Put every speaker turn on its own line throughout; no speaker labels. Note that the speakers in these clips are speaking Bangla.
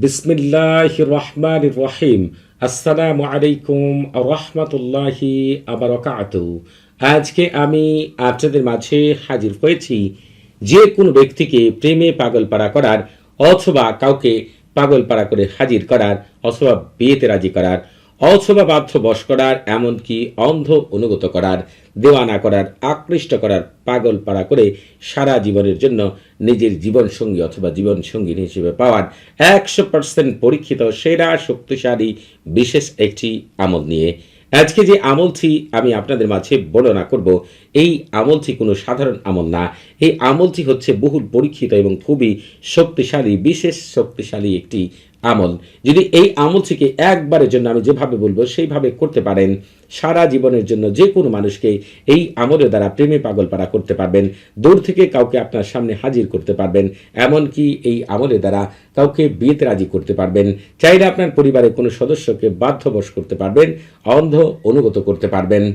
বিসমিল্লাহ রহমান রহিম। আসসালামু আলাইকুম রহমতুল্লাহি আবরকাত আজকে আমি আপনাদের মাঝে হাজির হয়েছি যে কোনো ব্যক্তিকে প্রেমে পাগল পাগলপাড়া করার অথবা কাউকে পাগল পাড়া করে হাজির করার অথবা বিয়েতে রাজি করার অথবা বাধ্য বশ করার, এমনকি অন্ধ অনুগত করার, দেওয়ানা করার, আকৃষ্ট করার, পাগল পাড়া করে সারা জীবনের জন্য নিজের জীবন সঙ্গী অথবা জীবন সঙ্গী হিসেবে পাওয়ার একশো পার্সেন্ট পরীক্ষিত, সেরা, শক্তিশালী, বিশেষ একটি আমল নিয়ে। আজকে যে আমলটি আমি আপনাদের মাঝে বর্ণনা করব, এই আমলটি কোনো সাধারণ আমল না। এই আমলটি হচ্ছে বহুল পরীক্ষিত এবং খুবই শক্তিশালী, বিশেষ শক্তিশালী একটি আমল। যদি এই আমল থেকে একবারের জন্য আমি যেভাবে বলব, সেইভাবে করতে পারেন। সারা জীবনের জন্য যে কোনো মানুষকে এই আমলের দ্বারা প্রেমে পাগল পাড়া করতে পারবেন। দূর থেকে কাউকে আপনার সামনে হাজির করতে পারবেন। এমনকি এই আমলের দ্বারা কাউকে বিয়েতে রাজি করতে পারবেন। চাইলে আপনার পরিবারের কোনো সদস্যকে বাধ্যবশ করতে পারবেন, অন্ধ অনুগত করতে পারবেন।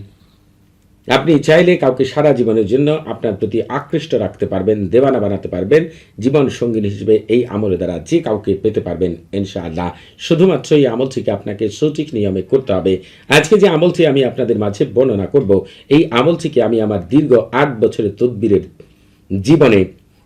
আপনি চাইলে কাউকে সারা জীবনের জন্য আপনার প্রতি আকৃষ্ট রাখতে পারবেন, দেওয়ানা বানাতে পারবেন, জীবন সঙ্গিনী হিসেবে এই আমলের দ্বারা যে কাউকে পেতে পারবেন, ইনশাআল্লাহ। শুধুমাত্র এই আমলটিকে আপনাকে সঠিক নিয়মে করতে হবে। আজকে যে আমলটি আমি আপনাদের মাঝে বর্ণনা করব, এই আমলটিকে আমি আমার দীর্ঘ আট বছরের তদবিরের জীবনে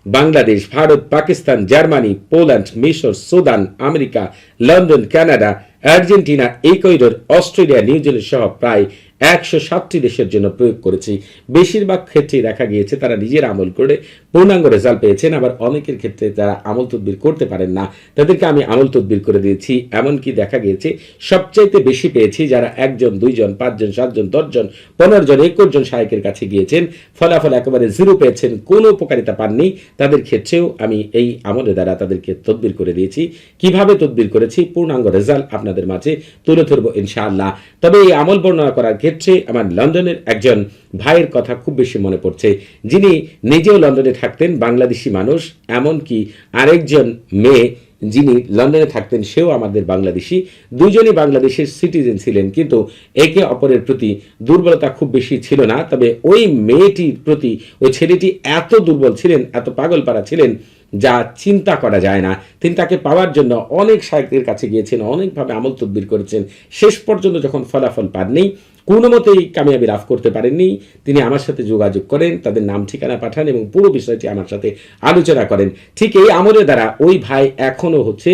বাংলাদেশ, ভারত, পাকিস্তান, জার্মানি, পোল্যান্ড, মিশর, Sudan, America, London, Canada, Argentina, Ecuador, Australia, New Zealand সহ প্রায় একশো সাতটি দেশের জন্য প্রয়োগ করেছি। বেশিরভাগ ক্ষেত্রে দেখা গিয়েছে তারা নিজের আমল করে পূর্ণাঙ্গ রেজাল্ট পেয়েছেন, আবার অনেকের ক্ষেত্রে যারা আমল তদবির করতে পারেন না। তাদেরকে আমি আমল তদবির করে দিয়েছি, এমনকি দেখা গিয়েছে সবচাইতে বেশি পেয়েছি যারা একজন, দুইজন, পাঁচজন, সাতজন, দশজন পনেরো জন একুশ জন সাহেকের কাছে গিয়েছেন। ফলাফল একেবারে জিরো পেয়েছেন, কোনো উপকারিতা পাননি। তাদের ক্ষেত্রেও আমি এই আমলের দ্বারা তাদেরকে তদবির করে দিয়েছি। কীভাবে তদবির করেছি? পূর্ণাঙ্গ রেজাল্ট আপনাদের মাঝে তুলে ধরবো ইনশাআল্লাহ। তবে এই আমল বর্ণনা করার ক্ষেত্রে আমার লন্ডনের একজন ভাইয়ের কথা খুব বেশি মনে পড়ছে। যিনি নিজেও লন্ডনে থাকতেন, বাংলাদেশি মানুষ, এমনকি আরেকজন মেয়ে যিনি লন্ডনে থাকতেন, সেও আমাদের বাংলাদেশি। দুজনই বাংলাদেশের সিটিজেন ছিলেন, কিন্তু একে অপরের প্রতি দুর্বলতা খুব বেশি ছিল না। তবে ওই মেয়েটির প্রতি, ওই ছেলেটি এত দুর্বল ছিলেন, এত পাগলপাড়া ছিলেন, যা চিন্তা করা যায় না। তিনি তাকে পাওয়ার জন্য অনেক সাহিত্যের কাছে গিয়েছেন, অনেকভাবে আমল তদবির করেছেন। শেষ পর্যন্ত যখন ফলাফল পাননি কোনো মতেই কামিয়াবি লাভ করতে পারেননি। তিনি আমার সাথে যোগাযোগ করেন, তাদের নাম ঠিকানা পাঠান এবং পুরো বিষয়টি আমার সাথে আলোচনা করেন। ঠিক এই আমলের দ্বারা ওই ভাই এখনও হচ্ছে,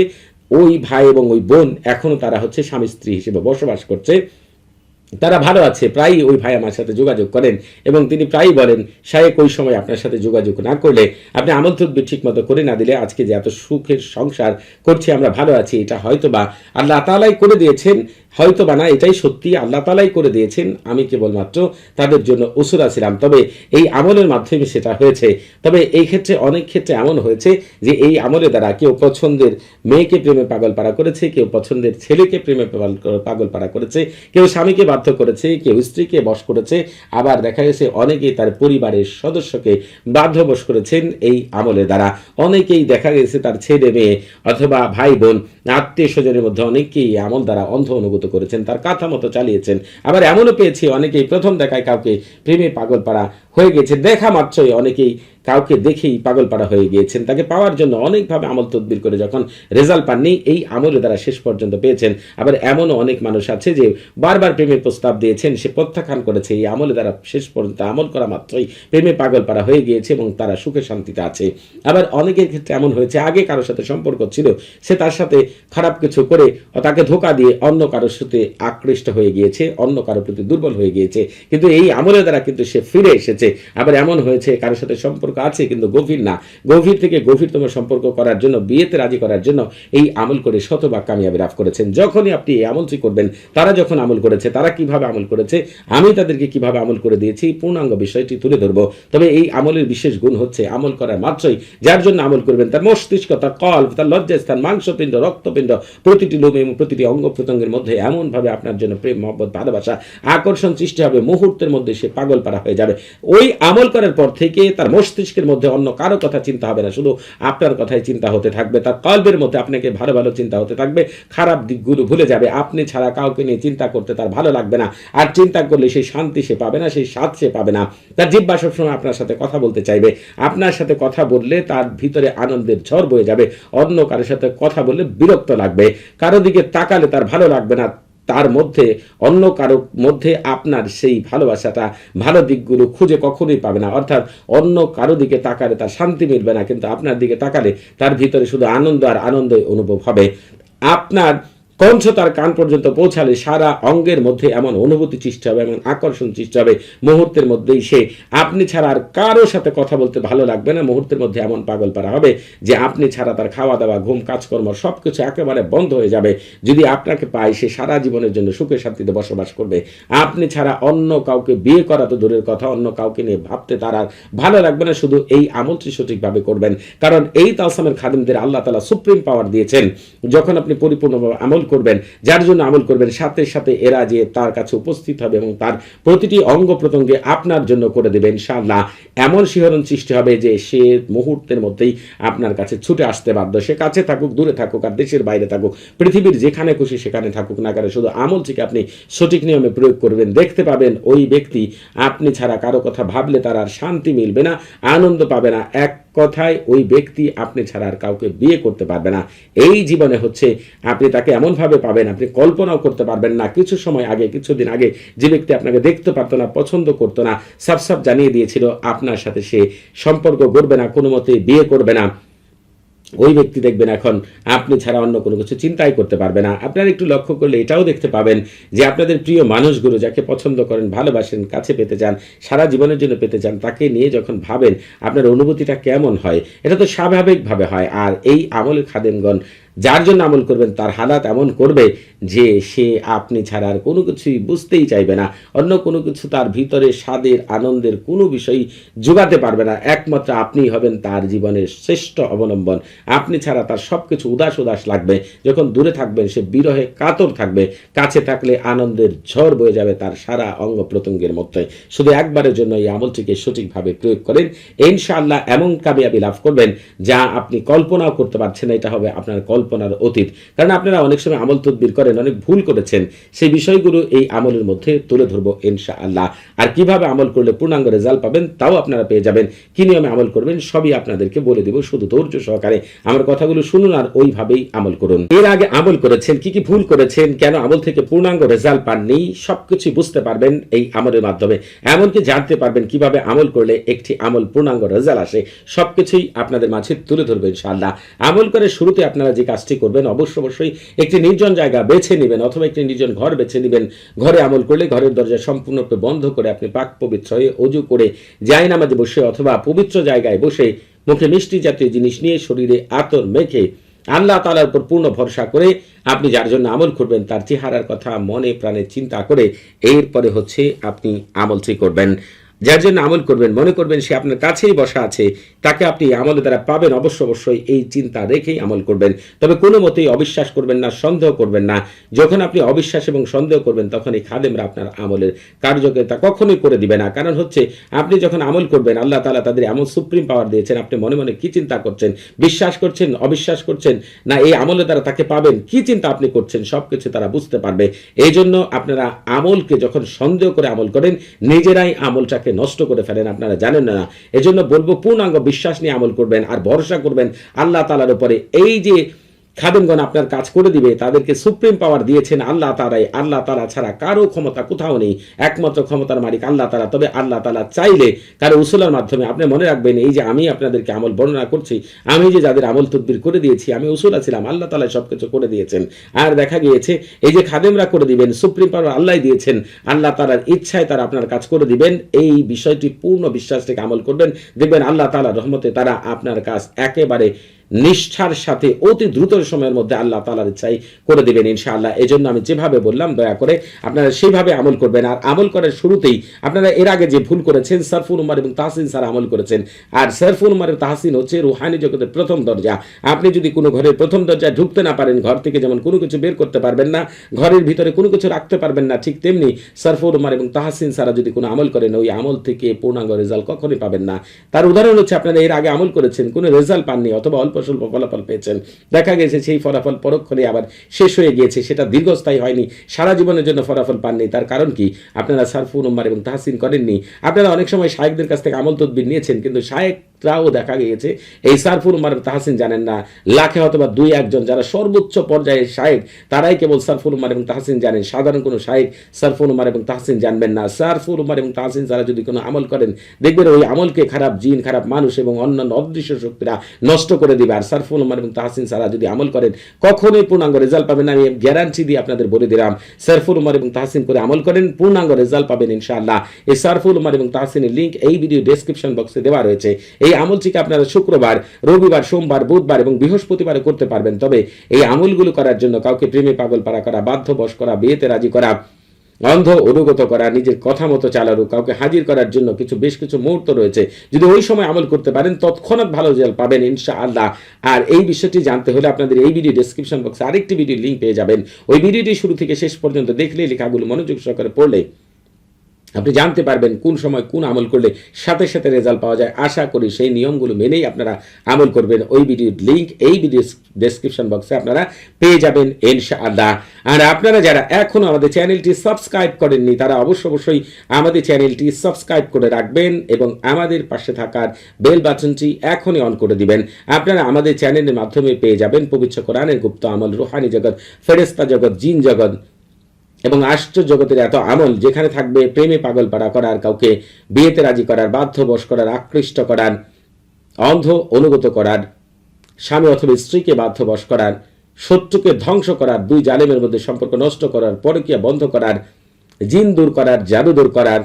ওই ভাই এবং ওই বোন এখনও তারা হচ্ছে স্বামী স্ত্রী হিসেবে বসবাস করছে। তারা ভালো আছে, প্রায়ই ওই ভাই আমার সাথে যোগাযোগ করেন এবং তিনি প্রায়ই বলেন, শায়েক, ওই সময় আপনার সাথে যোগাযোগ না করলে আপনি আমল তদ্বির ঠিক মতো করে না দিলে আজকে যে এত সুখের সংসার করছি, আমরা ভালো আছি, এটা হয়তো বা আল্লাহ তালাই করে দিয়েছেন হয়তো বা না, এটাই সত্যি আল্লাহ তালাই করে দিয়েছেন। আমি কেবলমাত্র তাদের জন্য উসুরা ছিলাম তবে এই আমলের মাধ্যমে সেটা হয়েছে। তবে এই ক্ষেত্রে, অনেক ক্ষেত্রে এমন হয়েছে যে এই আমলের দ্বারা কেউ পছন্দের মেয়েকে প্রেমে পাগল পাড়া করেছে, কেউ পছন্দের ছেলেকে প্রেমে পাগল পাড়া করেছে, কেউ স্বামীকে বাধ্য করেছে, কেউ স্ত্রীকে বশ করেছে। আবার দেখা গেছে অনেকেই তার পরিবারের সদস্যকে বাধ্য বাধ্যবশ করেছেন এই আমলের দ্বারা। অনেকেই দেখা গেছে তার ছেলে মেয়ে অথবা ভাই বোন আত্মীয় স্বজনের মধ্যে অনেকেই আমল দ্বারা অন্ধ অনুভূত করেছেন, তার কাথা মতো চালিয়েছেন। আবার এমনও পেয়েছি, অনেকেই প্রথম দেখায় কাউকে প্রেমে পাগল পাড়া হয়ে গেছে। দেখা মাত্রই অনেকেই কাউকে দেখেই পাগল পাড়া হয়ে গিয়েছেন। তাকে পাওয়ার জন্য অনেকভাবে আমল তদবির করে যখন রেজাল্ট পাননি, এই আমলের দ্বারা শেষ পর্যন্ত পেয়েছেন। আবার এমনও অনেক মানুষ আছে যে বারবার প্রেমের প্রস্তাব দিয়েছেন, সে প্রত্যাখ্যান করেছে, এই আমলের দ্বারা শেষ পর্যন্ত আমল করা মাত্রই প্রেমে পাগল পাড়া হয়ে গিয়েছে এবং তারা সুখে শান্তিতে আছে। আবার অনেকের ক্ষেত্রে এমন হয়েছে, আগে কারোর সাথে সম্পর্ক ছিল, সে তার সাথে খারাপ কিছু করে তাকে ধোকা দিয়ে অন্য কারোর সাথে আকৃষ্ট হয়ে গিয়েছে, অন্য কারোর প্রতি দুর্বল হয়ে গিয়েছে। কিন্তু এই আমলের দ্বারা কিন্তু সে ফিরে এসেছে। আবার এমন হয়েছে, কারোর সাথে সম্পর্ক আছে, কিন্তু গভীর না। গভীর থেকে গভীরতম সম্পর্ক করার জন্য, বিয়েতে রাজি করার জন্য এই আমল করে শতভাগ কামিয়াবি লাভ করেছেন। যখনই আপনি এই আমলটি করবেন, তারা যখন আমল করেছে, তারা কীভাবে আমল করেছে, আমি তাদেরকে কীভাবে আমল করে দিয়েছি পূর্ণাঙ্গ বিষয়টি তুলে ধরবো। তবে এই আমলের বিশেষ গুণ হচ্ছে, আমল করার মাত্রই যার জন্য আমল করবেন, তার মস্তিষ্ক, তার কল্প, তার লজ্জাস্থান মাংসপিণ্ড, রক্তপিণ্ড, প্রতিটি লোম এবং প্রতিটি অঙ্গ প্রত্যঙ্গের মধ্যে এমনভাবে আপনার জন্য প্রেম, মহব্বত, ভালোবাসা, আকর্ষণ সৃষ্টি হবে। মুহূর্তের মধ্যে সে পাগল পারা হয়ে যাবে। ওই আমল করার পর থেকে তার মস্তিষ্ক মস্তিষ্কের মধ্যে অন্য কারও কথা চিন্তা হবে না। শুধু আপনার কথাই চিন্তা হতে থাকবে। তার কল্পের মধ্যে আপনাকে ভালো ভালো চিন্তা হতে থাকবে। খারাপ দিকগুলো ভুলে যাবে। আপনি ছাড়া কাউকে নিয়ে চিন্তা করতে তার ভালো লাগবে না। আর চিন্তা করলে সেই শান্তি সে পাবে না, সেই স্বাদ সে পাবে না। তার জিব্বা সবসময় আপনার সাথে কথা বলতে চাইবে। আপনার সাথে কথা বললে তার ভিতরে আনন্দের ঝড় বয়ে যাবে। অন্য কারোর সাথে কথা বললে বিরক্ত লাগবে। কারও দিকে তাকালে তার ভালো লাগবে না। তার মধ্যে অন্য কারও মধ্যে আপনার সেই ভালোবাসাটা ভালো দিকগুলো খুঁজে কখনোই পাবে না। অর্থাৎ অন্য কারও দিকে তাকালে তার শান্তি মিলবে না, কিন্তু আপনার দিকে তাকালে তার ভিতরে শুধু আনন্দ আর আনন্দই অনুভব হবে। আপনার কণ্ঠ তার কান পর্যন্ত পৌঁছালে সারা অঙ্গের মধ্যে এমন অনুভূতি সৃষ্টি হবে, এমন আকর্ষণ সৃষ্টি হবে মুহূর্তের মধ্যেই সে আপনি ছাড়া আর কারও সাথে কথা বলতে ভালো লাগবে না। মুহূর্তের মধ্যে এমন পাগল পারা হবে যে আপনি ছাড়া তার খাওয়া দাওয়া, ঘুম, কাজকর্ম সব কিছু একেবারে বন্ধ হয়ে যাবে। যদি আপনাকে পায়, সে সারা জীবনের জন্য সুখে শান্তিতে বসবাস করবে। আপনি ছাড়া অন্য কাউকে বিয়ে করা তো দূরের কথা, অন্য কাউকে নিয়ে ভাবতে তার আর ভালো লাগবে না। শুধু এই আমলটি সঠিকভাবে করবেন। কারণ এই তালসামের খাদিমদের আল্লাহ তালা সুপ্রিম পাওয়ার দিয়েছেন। যখন আপনি পরিপূর্ণভাবে আমল করবেন, যার জন্য আমল করবেন, সাথে সাথে এরা যে তার কাছে উপস্থিত হবে এবং তার প্রতিটি অঙ্গ প্রত্যঙ্গে আপনার জন্য করে দেবে, ইনশাআল্লাহ। এমন শিহরণ সৃষ্টি হবে যে সে মুহূর্তের মধ্যেই আপনার কাছে ছুটে আসতে বাধ্য। সে কাছে থাকুক, দূরে থাকুক আর দেশের বাইরে থাকুক। পৃথিবীর যেখানে খুশি সেখানে থাকুক না কারণ শুধু আমল থেকে আপনি সঠিক নিয়মে প্রয়োগ করবেন। দেখতে পাবেন ওই ব্যক্তি, আপনি ছাড়া কারও কথা ভাবলে তার আর শান্তি মিলবে না, আনন্দ পাবে না। এক কথায় ওই ব্যক্তি আপনি ছাড়া আর কাউকে বিয়ে করতে পারবে না। এই জীবনে হচ্ছে আপনি তাকে এমনভাবে পাবেন, আপনি কল্পনাও করতে পারবেন না। কিছু সময় আগে কিছুদিন আগে যে ব্যক্তি আপনাকে দেখতে পারতো না, পছন্দ করতো না সাফ সাফ জানিয়ে দিয়েছিল, আপনার সাথে সে সম্পর্ক গড়বে না, কোনো মতে বিয়ে করবে না। ওই ব্যক্তি দেখবেন এখন, আপনি ছাড়া অন্য কোনো কিছু চিন্তাই করতে পারবে না। আপনারা একটু লক্ষ্য করলে এটাও দেখতে পাবেন যে আপনাদের প্রিয় মানুষগুলো যাকে পছন্দ করেন, ভালোবাসেন, কাছে পেতে চান, সারা জীবনের জন্য পেতে চান, তাকে নিয়ে যখন ভাবেন, আপনার অনুভূতিটা কেমন হয়, এটা তো স্বাভাবিকভাবে হয়। আর এই আমলের খাদেমগণ যার জন্য আমল করবেন, তার হালাত এমন করবে যে সে আপনি ছাড়া আর কোনো কিছুই বুঝতেই চাইবে না। অন্য কোনো কিছু তার ভিতরে স্বাদের, আনন্দের কোনো বিষয়ই যোগাতে পারবে না। একমাত্র আপনিই হবেন তার জীবনের শ্রেষ্ঠ অবলম্বন। আপনি ছাড়া তার সব কিছু উদাস উদাস লাগবে। যখন দূরে থাকবেন, সে বিরহে কাতর থাকবে। কাছে থাকলে আনন্দের ঝড় বয়ে যাবে তার সারা অঙ্গ প্রত্যঙ্গের মধ্যে। শুধু একবারের জন্য এই আমলটিকে সঠিকভাবে প্রয়োগ করেন। ইনশাআল্লাহ এমন কামিয়াবি লাভ করবেন যা আপনি কল্পনাও করতে পারছেন এটা হবে আপনার কল্পনার অতীত। কারণ আপনারা অনেক সময় আমল তদবির করেন, অনেক ভুল করেছেন, সেই বিষয়গুলো এই আমলের মধ্যে তুলে ধরবো ইনশাআল্লাহ। আর কীভাবে আমল করলে পূর্ণাঙ্গ রেজাল্ট পাবেন, তাও আপনারা পেয়ে যাবেন। কি নিয়মে আমল করবেন, সবই আপনাদেরকে বলে দেব, শুধু ধৈর্য সহকারে। আমার কথাগুলো শুনুন আর ওইভাবেই আমল করুন। এর আগে আমল করেছেন, কি কি ভুল করেছেন, কেন আমল থেকে পূর্ণাঙ্গ রেজাল্ট পাননি সবকিছু বুঝতে পারবেন এই আমলের মাধ্যমে। এমনকি জানতে পারবেন কীভাবে আমল করলে একটি আমল পূর্ণাঙ্গ রেজাল্ট আসে, সবকিছুই আপনাদের মাঝে তুলে ধরবেন ইনশাআল্লাহ। আমল করে শুরুতে আপনারা যে কাজটি করবেন। অবশ্য অবশ্যই একটি নির্জন জায়গা বেছে নেবেন অথবা একটি নির্জন ঘর বেছে নেবেন। ঘরে আমল করলে ঘরের দরজা সম্পূর্ণরূপে বন্ধ করে আপনি পাক পবিত্র হয়ে অজু করে যায় নামাজে বসে অথবা পবিত্র জায়গায় বসে মুখে মিষ্টি জাতীয় জিনিস নিয়ে শরীরে আতর মেখে আল্লাহ তালার উপর পূর্ণ ভরসা করে আপনি যার জন্য আমল করবেন তার চেহারার কথা মনে প্রাণে চিন্তা করে এরপরে হচ্ছে আপনি আমলটি করবেন। যার জন্য আমল করবেন, মনে করবেন সে আপনার কাছেই বসা আছে, তাকে আপনি আমলের দ্বারা পাবেন, অবশ্য অবশ্যই এই চিন্তা রেখেই আমল করবেন। তবে কোনো মতেই অবিশ্বাস করবেন না, সন্দেহ করবেন না। যখন আপনি অবিশ্বাস এবং সন্দেহ করবেন তখন এই খাদেমরা আপনার আমলের কার্যকারিতা কখনোই করে দিবে না। কারণ হচ্ছে, আপনি যখন আমল করবেন, আল্লাহ তালা তাদের এমন সুপ্রিম পাওয়ার দিয়েছেন, আপনি মনে মনে কি চিন্তা করছেন? বিশ্বাস করছেন? অবিশ্বাস করছেন? না, এই আমলে দ্বারা তাকে পাবেন? কি চিন্তা আপনি করছেন? সব কিছু তারা বুঝতে পারবে। এই জন্য আপনারা আমলকে যখন সন্দেহ করে আমল করেন, নিজেরাই আমলটাকে নষ্ট করে ফেলেন, আপনারা জানেন না। এজন্য বলব, পূর্ণাঙ্গ বিশ্বাস নিয়ে আমল করবেন আর ভরসা করবেন আল্লাহ তালার উপরে। এই যে খাদেমগণ আপনার কাজ করে দিবে, তাদেরকে সুপ্রিম পাওয়ার দিয়েছেন আল্লাহ তারাই আল্লাহ তারা ছাড়া কারও ক্ষমতা কোথাও নেই, একমাত্র ক্ষমতার মালিক আল্লাহ তারা তবে আল্লাহ তালা চাইলে কারও উসুলার মাধ্যমে আপনি মনে রাখবেন, এই যে আমি আপনাদেরকে আমল বর্ণনা করছি, আমি যে যাদের আমল তদবির করে দিয়েছি, আমি উসুলা ছিলাম আল্লাহ তালা সব কিছু করে দিয়েছেন। আর দেখা গিয়েছে, এই যে খাদেমরা করে দিবেন, সুপ্রিম পাওয়ার আল্লাহ দিয়েছেন, আল্লাহ তালার ইচ্ছায় তারা আপনার কাজ করে দিবেন, এই বিষয়টি পূর্ণ বিশ্বাস থেকে আমল করবেন। দেখবেন আল্লাহ তালা রহমতে তারা আপনার কাজ একেবারে নিষ্ঠার সাথে অতি দ্রুত সময়ের মধ্যে আল্লাহ তালার ইচ্ছাই করে দেবেন ইনশাআল্লাহ। এই জন্য আমি যেভাবে বললাম, দয়া করে আপনারা সেইভাবে আমল করবেন। আর আমল করার শুরুতেই আপনারা এর আগে যে ভুল করেছেন, সারফুল উমার এবং তাহসিন স্যার আমল করেছেন। আর সারফুল উমার তাহসিন হচ্ছে রুহানি জগতের প্রথম দরজা। আপনি যদি কোনো ঘরের প্রথম দরজায় ঢুকতে না পারেন, ঘর থেকে যেমন কোনো কিছু বের করতে পারবেন না, ঘরের ভিতরে কোনো কিছু রাখতে পারবেন না, ঠিক তেমনি সারফুল উমার এবং তাহসিন সারা যদি কোনো আমল করেন, ওই আমল থেকে পূর্ণাঙ্গ রেজাল্ট কখনই পাবেন না। তার উদাহরণ হচ্ছে, আপনারা এর আগে আমল করেছেন, কোনো রেজাল্ট পাননি অথবা অল্প স্বল্প ফলাফল পেয়েছেন। দেখা গেছে সেই ফলাফল পরক্ষণে আবার শেষ হয়ে গিয়েছে, সেটা দীর্ঘস্থায়ী হয়নি। সারা জীবনের জন্য ফলাফল পাননি। তার কারণ কি? আপনারা সারফু নম্বর এবং তাহসিন করেননি। আপনারা অনেক সময় শায়েকদের কাছ থেকে আমল তদবির নিয়েছেন, কিন্তু শায়েকরাও দেখা গিয়েছে, এই সারফুল উম্মার এবং তাহসিন জানেন না। লাখে অথবা দুই, একজন যারা সর্বোচ্চ পর্যায়ে শায়েক, তারাই কেবল সারফুল উম্মার এবং তাহসিন জানেন। সাধারণ কোনো শায়েক সারফুল উম্মার এবং তাহসিন জানবেন না। সারফুল উম্মার এবং তাহসিন যারা যদি কোনো আমল করেন, দেখবেন ওই আমলকে খারাপ জিন, খারাপ মানুষ এবং অন্যান্য অদৃশ্য শক্তিরা নষ্ট করে দিবে। আর সারফুল উম্মার এবং তাহসিন সারা যদি আমল করেন, কখনোই পূর্ণাঙ্গ রেজাল্ট পাবেন আমি গ্যারান্টি দিয়ে আপনাদের বলে দিলাম সারফুল উমার এবং তাহসিন করে আমল করেন, পূর্ণাঙ্গ রেজাল্ট পাবেন ইনশাআল্লাহ। এই সারফুল উমার এবং তাহসিনের লিঙ্ক এই ভিডিও ডেসক্রিপশন বক্সে দেওয়া রয়েছে। এই আমলটিকে আপনারা শুক্রবার, রবিবার, সোমবার, বুধবার এবং বৃহস্পতিবারে করতে পারবেন। তবে এই আমলগুলো করার জন্য কাউকে প্রেমে পাগল পারা করা বাধ্য বশ করা, বিয়েতে রাজি করা, অন্ধ অনুগত করা, নিজের কথা মতো চালানো, কাউকে হাজির করার জন্য কিছু, বেশ কিছু মুহূর্ত রয়েছে। যদি ওই সময় আমল করতে পারেন, তৎক্ষণাৎ ভালো রেজাল্ট পাবেন ইনশা আল্লাহ আর এই বিষয়টি জানতে হলে আপনাদের এই ভিডিও ডেসক্রিপশন বক্সে আরেকটি ভিডিও লিঙ্ক পেয়ে যাবেন। ওই ভিডিওটি শুরু থেকে শেষ পর্যন্ত দেখলে লেখাগুলো মনোযোগ সহকারে পড়লে আপনি জানতে পারবেন কোন সময় কোন আমল করলে সাথে সাথে রেজাল্ট পাওয়া যায়। আশা করি সেই নিয়মগুলো মেনেই আপনারা আমল করবেন। ওই ভিডিওর লিঙ্ক এই ভিডিও ডেসক্রিপশন বক্সে আপনারা পেয়ে যাবেন ইনশাআল্লাহ। আর আপনারা যারা এখনও আমাদের চ্যানেলটি সাবস্ক্রাইব করেননি, তারা অবশ্য অবশ্যই আমাদের চ্যানেলটি সাবস্ক্রাইব করে রাখবেন এবং আমাদের পাশে থাকার বেল বাটনটি এখনই অন করে দিবেন। আপনারা আমাদের চ্যানেলের মাধ্যমে পেয়ে যাবেন। পবিত্র কোরআনের গুপ্ত আমল, রুহানি জগৎ ফেরেস্তা জগৎ, জিন জগৎ এবং আশ্চর্য জগতের এত আমল যেখানে থাকবে প্রেমে পাগল পাড়া করার, কাউকে বিয়েতে রাজি করার, বাধ্যবশ করার, আকৃষ্ট করার, অন্ধ অনুগত করার, স্বামী অথবা স্ত্রীকে বাধ্যবশ করার, শত্রুকে ধ্বংস করার, দুই জালেমের মধ্যে সম্পর্ক নষ্ট করার, পরকীয়া বন্ধ করার, জিন দূর করার, জাদু দূর করার,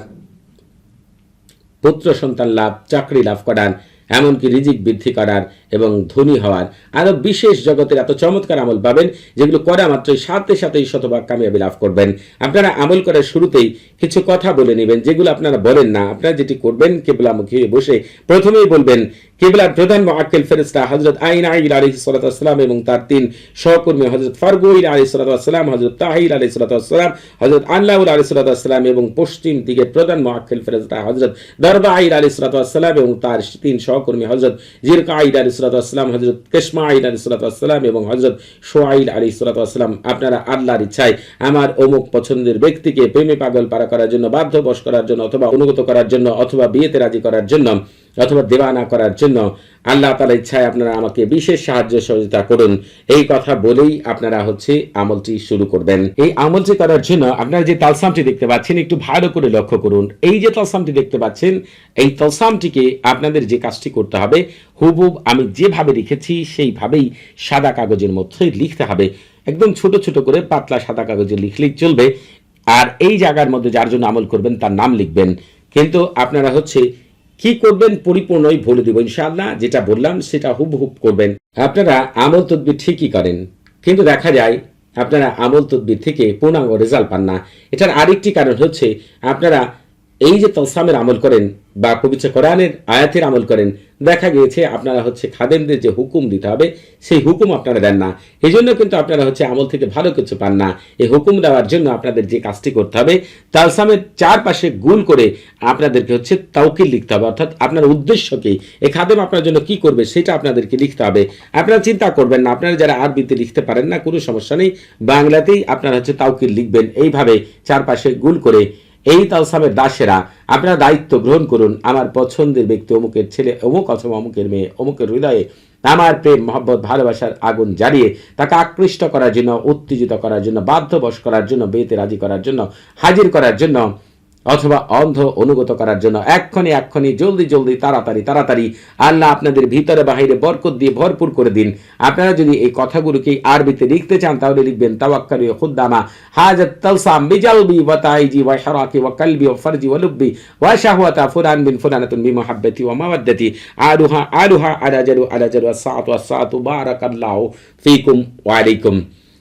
পুত্র সন্তান লাভ, চাকরি লাভ করার এমনকি রিজিক বৃদ্ধি করার এবং ধনী হওয়ার আরও বিশেষ জগতের এত চমৎকার আমল পাবেন, যেগুলো করা মাত্রই সাথে সাথেই শতভাগ কামিয়াবি লাভ করবেন। আপনারা আমল করার শুরুতেই কিছু কথা বলে নেবেন, যেগুলো আপনারা বলেন না। আপনারা যেটি করবেন, কেবলামুখী বসে প্রথমেই বলবেন, কেবলার প্রধান মোয়াক্কেল ফেরেস্তা হজরত আইন আইল আলী সালাতাম এবং তার তিন সহকর্মী হজরত ফারগুইল আলী সালাতাম হজরত তাহির আলী সালাতাম হজরত আল্লাহুল আলী সালাতাম এবং পশ্চিম দিকে প্রধান মোয়াক্কেল ফেরেস্তা হজরত দরবা আইল আলী সালাতাম এবং তার তিন সহকর্মী হজরত জিরকা আইল আলী সালাতাম হজরত কেশমা আইল আলী সালাতাম এবং হজরত সোয়াইল আলী সালাতাম আপনারা আল্লাহর ইচ্ছায় আমার অমুক পছন্দের ব্যক্তিকে প্রেমে পাগল পারা করার জন্য বাধ্য বাধ্যবশ করার জন্য অথবা অনুগত করার জন্য অথবা বিয়েতে রাজি করার জন্য অথবা দেওয়ানা করার জন্য আল্লাহ তালা ইচ্ছায় আপনারা আমাকে বিশেষ সাহায্য সহযোগিতা করুন। এই কথা বলেই আপনারা হচ্ছে আমলটি শুরু করবেন। এই আমলটি করার জন্য আপনারা যে তালসামটি দেখতে পাচ্ছেন, একটু ভালো করে লক্ষ্য করুন। এই যে তালসামটি দেখতে পাচ্ছেন, এই তালসামটিকে আপনাদের যে কাজটি করতে হবে হুবুব আমি যেভাবে লিখেছি সেইভাবেই সাদা কাগজের মধ্যে লিখতে হবে। একদম ছোট ছোট করে পাতলা সাদা কাগজে লিখলেই চলবে। আর এই জায়গার মধ্যে যার জন্য আমল করবেন, তার নাম লিখবেন। কিন্তু আপনারা হচ্ছে কি করবেন পরিপূর্ণই বলে দেব ইনশাআল্লাহ, যেটা বললাম সেটা হুবহুব করবেন। আপনারা আমল তদ্বির ঠিকই করেন, কিন্তু দেখা যায় আপনারা আমল তদ্বির থেকে পূর্ণাঙ্গ রেজাল্ট পান না। এটার আরেকটি কারণ হচ্ছে আপনারা এই যে তলসামের আমল করেন বা পবিত্র কোরআনের আয়াতের আমল করেন, দেখা গিয়েছে আপনারা হচ্ছে খাদেমদের যে হুকুম দিতে হবে, সেই হুকুম আপনারা দেন না। এই জন্য কিন্তু আপনারা হচ্ছে আমল থেকে ভালো কিছু পান না। এই হুকুম দেওয়ার জন্য আপনাদের যে কাজটি করতে হবে, তালসামের চারপাশে গুল করে আপনাদেরকে হচ্ছে তাউকিল লিখতে হবে। অর্থাৎ আপনার উদ্দেশ্য কি? এই খাদেম আপনার জন্য কি করবে সেটা আপনাদেরকে লিখতে হবে। আপনারা চিন্তা করবেন না, আপনারা যারা আরবিতে লিখতে পারেন না, কোনো সমস্যা নেই। বাংলাতেই আপনারা হচ্ছে তাউকিল লিখবেন। এইভাবে চারপাশে গুল করে এই তালসামের দাসেরা, আপনারা দায়িত্ব গ্রহণ করুন। আমার পছন্দের ব্যক্তি অমুকের ছেলে, অমুক অথবা অমুকের মেয়ে, অমুকের হৃদয়ে আমার প্রেম, মহব্বত, ভালোবাসার আগুন জ্বালিয়ে তাকে আকৃষ্ট করার জন্য, উত্তেজিত করার জন্য, বাধ্যবশ করার জন্য বেতে রাজি করার জন্য, হাজির করার জন্য অথবা অন্ধ অনুগত করার জন্য এক্ষণি এক্ষণি জলদি জলদি, তাড়াতাড়ি তাড়াতাড়ি আল্লাহ আপনাদের ভিতরে, বাহিরে বরকত দিয়ে ভরপুর করে দিন। আপনারা যদি এই কথাগুলোকে আরবিতে লিখতে চান, তাহলে লিখবেন, তাওয়াক্কালি খুদ্দামা হাজাত তালসাম বিজালবি ওয়া তাইজি ওয়া শারাকি ওয়া কালবি ওয়া ফারজি ওয়া লুব্বি ওয়া শাহওয়াতা ফুলান বিন ফুলানাতুন বিমুহাব্বতি ওয়া মাওয়াদ্দাতি। আলুহা আলুহা আলা জালু আলা জালু আস-সাআতু আস-সাআতু, বারাকাল্লাহু ফিকুম ওয়া আলাইকুম।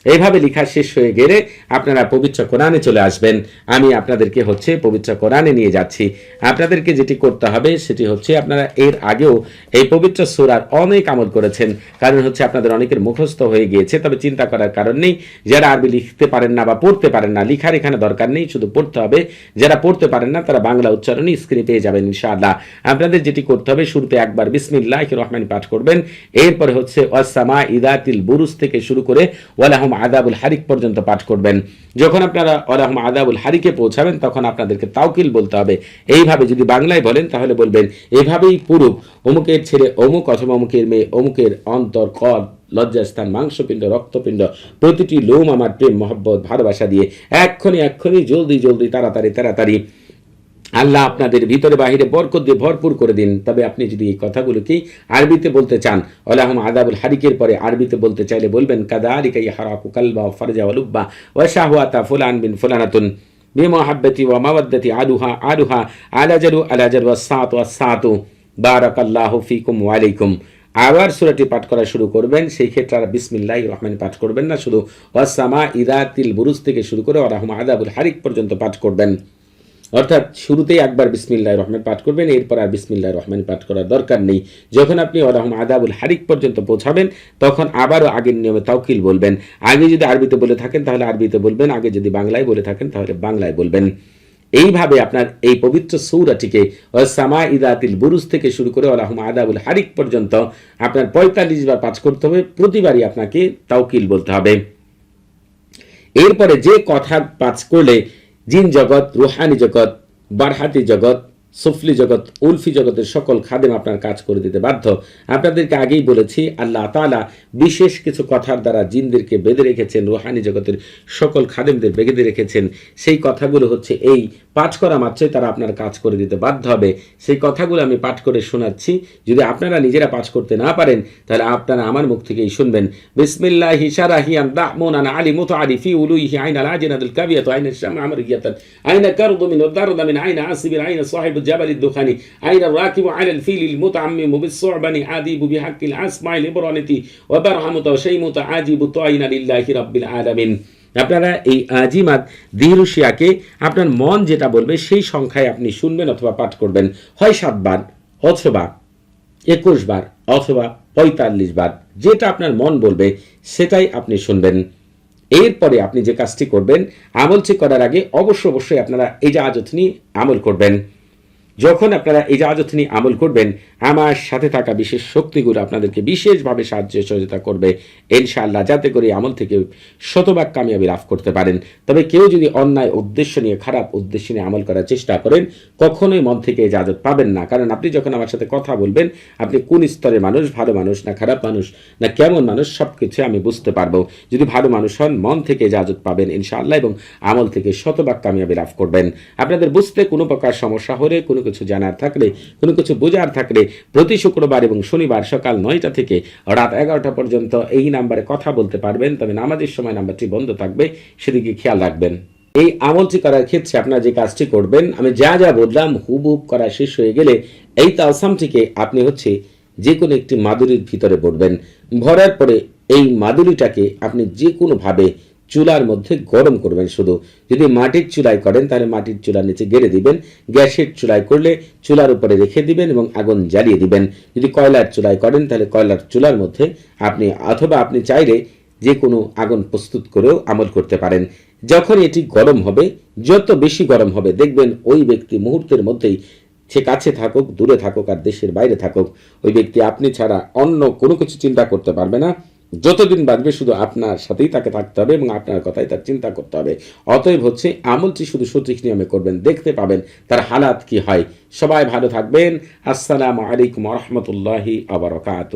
এইভাবে লেখা শেষ হয়ে গেলে আপনারা পবিত্র কোরআনে চলে আসবেন। আমি আপনাদেরকে হচ্ছে পবিত্র কোরআনে নিয়ে যাচ্ছি। আপনাদেরকে যেটি করতে হবে সেটি হচ্ছে আপনারা এর আগেও এই পবিত্র সুরার অনেক আমল করেছেন। কারণ হচ্ছে আপনাদের অনেকের মুখস্থ হয়ে গিয়েছে, তবে চিন্তা করার কারণ নেই। যারা আরবি লিখতে পারেন না বা পড়তে পারেন না, লিখার এখানে দরকার নেই, শুধু পড়তে হবে। যারা পড়তে পারেন না, তারা বাংলা উচ্চারণই স্ক্রিনে পেয়ে যাবেন ইনশাআল্লাহ। আপনাদের যেটি করতে হবে, শুরুতে একবার বিসমিল্লাহ রহমান পাঠ করবেন। এরপরে হচ্ছে ওয়াসামা ইদাতিল বুরুজ থেকে শুরু করে ওয়ালাহম আদাবুল হারিক পর্যন্ত পাঠ করবেন। যখন আপনারা ওয়ালাহম আদাবুল হারিকে পৌঁছাবেন, তখন আপনাদেরকে তাওকিল বলতে হবে। এইভাবে যদি বাংলায় বলেন, তাহলে বলবেন, এভাবেই পুরুষ অমুকের ছেড়ে অমুক অথবা অমুকের মেয়ে, অমুকের অন্তর কদ লজ্জাস্থান, মাংসপিণ্ড, রক্তপিণ্ড, প্রতিটি লোম আমার প্রেম, মহব্বত, ভালোবাসা দিয়ে এক্ষণি এক্ষণি জলদি জলদি, তাড়াতাড়ি তাড়াতাড়ি আল্লাহ আপনাদের ভিতরে বাহিরে বরকত দিয়ে ভরপুর করে দিন। তবে আপনি যদি এই কথাগুলোকেই আরবিতে বলতে চান আল্লাহম আদাবুল হারিকের পরে আরবিতে বলতে চাইলে বলবেন কাদা আলিকাই হারাকু কালবা ফরজা ওয়ালুব্বা ওয়া শাহওয়াতা ফুলান বিন ফুলানাতুন বিমহাব্বতি ওয়া মাওয়াদ্দাতি আলুহা আলুহা আলাজারু আলাজারু ওয়াসাত ওয়াসাতু বারাকাল্লাহু ফিকুম ওয়া আলাইকুম। আবার সুরাটি পাঠ করা শুরু করবেন, সেই ক্ষেত্রে আর বিসমিল্লাহ রহমান পাঠ করবেন না, শুধু ওয়াসামা ইদাতিল বুরুজ থেকে শুরু করে ওরাহম আদাবুল হারিক পর্যন্ত পাঠ করবেন। অর্থাৎ শুরুতেই একবার বিসমিল্লাহ রহমান পাঠ করবেন, এরপর আর বিসমিল্লাহ রহমান পাঠ করার দরকার নেই। যখন আপনি ওরহম আদাবুল হারিক পর্যন্ত পৌঁছাবেন, তখন আবারও আগের নিয়মে তাওকিল বলবেন। আগে যদি আরবিতে বলে থাকেন, তাহলে আরবিতে বলবেন। আগে যদি বাংলায় বলে থাকেন, তাহলে বাংলায় বলবেন। এইভাবে আপনার এই পবিত্র সৌরাটিকে সামা ইদাতিল বুরুজ থেকে শুরু করে আলহম আদাবুল হারিক পর্যন্ত আপনার পঁয়তাল্লিশ বার পাঠ করতে হবে। প্রতিবারই আপনাকে তাওকিল বলতে হবে। এরপরে যে কথা পাঠ করলে জিন জগৎ, রুহানি জগৎ, বারহাতি জগৎ, সুফলি জগৎ, উলফি জগতের সকল খাদেম আপনার কাজ করে দিতে বাধ্য। আপনাদেরকে আগেই বলেছি, আল্লাহ তালা বিশেষ কিছু কথার দ্বারা জিনদেরকে বেঁধে রেখেছেন, রুহানি জগতের সকল খাদেমদের বেঁধে রেখেছেন। সেই কথাগুলো হচ্ছে এই পাঠ করা মাত্রই তারা আপনার কাজ করে দিতে বাধ্য হবে সেই কথাগুলো আমি পাঠ করে শোনাচ্ছি যদি আপনারা নিজেরা পাঠ করতে না পারেন তাহলে আপনারা আমার মুখ থেকেই শুনবেন বিসমিল্লাহি শারাহিয়ান দামুন আন আলী মুত আলী ফি উলুইহি আইন আল আজিনাদুল কাবিয়াত আইন শাম আমরিয়াতান আইন কারদু মিন দারদ মিন আইন আসিব আইন সাহিব الجبل الدخاني أين الراكب على الفيل المتعمم بالصعبن عاديب بحق الأسماء الإبرانتي وبرهمت وشيمت عاجب طائن لله رب العالمين আপনারা এই আজিমাত দিহরুশিয়াকে আপনার মন যেটা বলবে সেই সংখ্যায় আপনি শুনবেন অথবা পাঠ করবেন। হয় সাতবার অথবা একুশ বার, অথবা পঁয়তাল্লিশ বার, যেটা আপনার মন বলবে, সেটাই আপনি শুনবেন। এরপরে আপনি যে কাজটি করবেন, আমলটি করার আগে অবশ্য অবশ্যই আপনারা এই জাহাজত নিয়ে আমল করবেন। যখন আপনারা এই নিয়ে আমল করবেন, আমার সাথে থাকা বিশেষ শক্তিগুলো আপনাদেরকে বিশেষভাবে সাহায্য সহযোগিতা করবে। ইনশাআল্লাহ, যাতে করে আমল থেকে শতভাগ কামিয়াবি লাভ করতে পারেন। তবে কেউ যদি অন্যায় উদ্দেশ্য নিয়ে, খারাপ উদ্দেশ্য নিয়ে আমল করার চেষ্টা করেন, কখনোই মন থেকে ইজাজত পাবেন না। কারণ আপনি যখন আমার সাথে কথা বলবেন, আপনি কোন স্তরের মানুষ, ভালো মানুষ না খারাপ মানুষ না কেমন মানুষ সব কিছু আমি বুঝতে পারব। যদি ভালো মানুষ হন, মন থেকে ইজাজত পাবেন, ইনশাআল্লাহ, এবং আমল থেকে শতভাগ কামিয়াবি লাভ করবেন। আপনাদের বুঝতে কোনো প্রকার সমস্যা হলে কোনো কিছু জানার থাকলে, কোনো কিছু বোঝার থাকলে প্রতি শুক্রবার এবং শনিবার সকাল নয়টা থেকে রাত এগারোটা পর্যন্ত এই নাম্বারে কথা বলতে পারবেন। তবে নামাজের সময় নাম্বারটি বন্ধ থাকবে, সেদিকে খেয়াল রাখবেন। এই আমলটি করার ক্ষেত্রে আপনারা যে কাজটি করবেন, আমি যা যা বললাম হুবহুব করা শেষ হয়ে গেলে এই তালসামটিকে আপনি হচ্ছে যে কোনো একটি মাদুরির ভিতরে পড়বেন। ভরার পরে এই মাদুরিটাকে আপনি যে কোনোভাবে চুলার মধ্যে গরম করবেন শুধু। যদি মাটির চুলায় করেন, তাহলে মাটির চুলার নিচে গেড়ে দিবেন, গ্যাসের চুলায় করলে চুলার উপরে রেখে দিবেন এবং আগুন জ্বালিয়ে দিবেন। যদি কয়লার চুলায় করেন, তাহলে কয়লার চুলার মধ্যে আপনি, অথবা আপনি চাইলে যে কোনো আগুন প্রস্তুত করেও আমল করতে পারেন। যখন এটি গরম হবে, যত বেশি গরম হবে, দেখবেন ওই ব্যক্তি মুহূর্তের মধ্যেই সে কাছে থাকুক, দূরে থাকুক আর দেশের বাইরে থাকুক। ওই ব্যক্তি আপনি ছাড়া অন্য কোনো কিছু চিন্তা করতে পারবে না। যতদিন বাঁচবে, শুধু আপনার সাথেই তাকে থাকতে হবে এবং আপনার কথাই তার চিন্তা করতে হবে। অতএব হচ্ছে, আমলটি শুধু সঠিক নিয়মে করবেন, দেখতে পাবেন তার হালাত কি হয়। সবাই ভালো থাকবেন। আসসালামু আলাইকুম রহমতুল্লাহি আবরকাত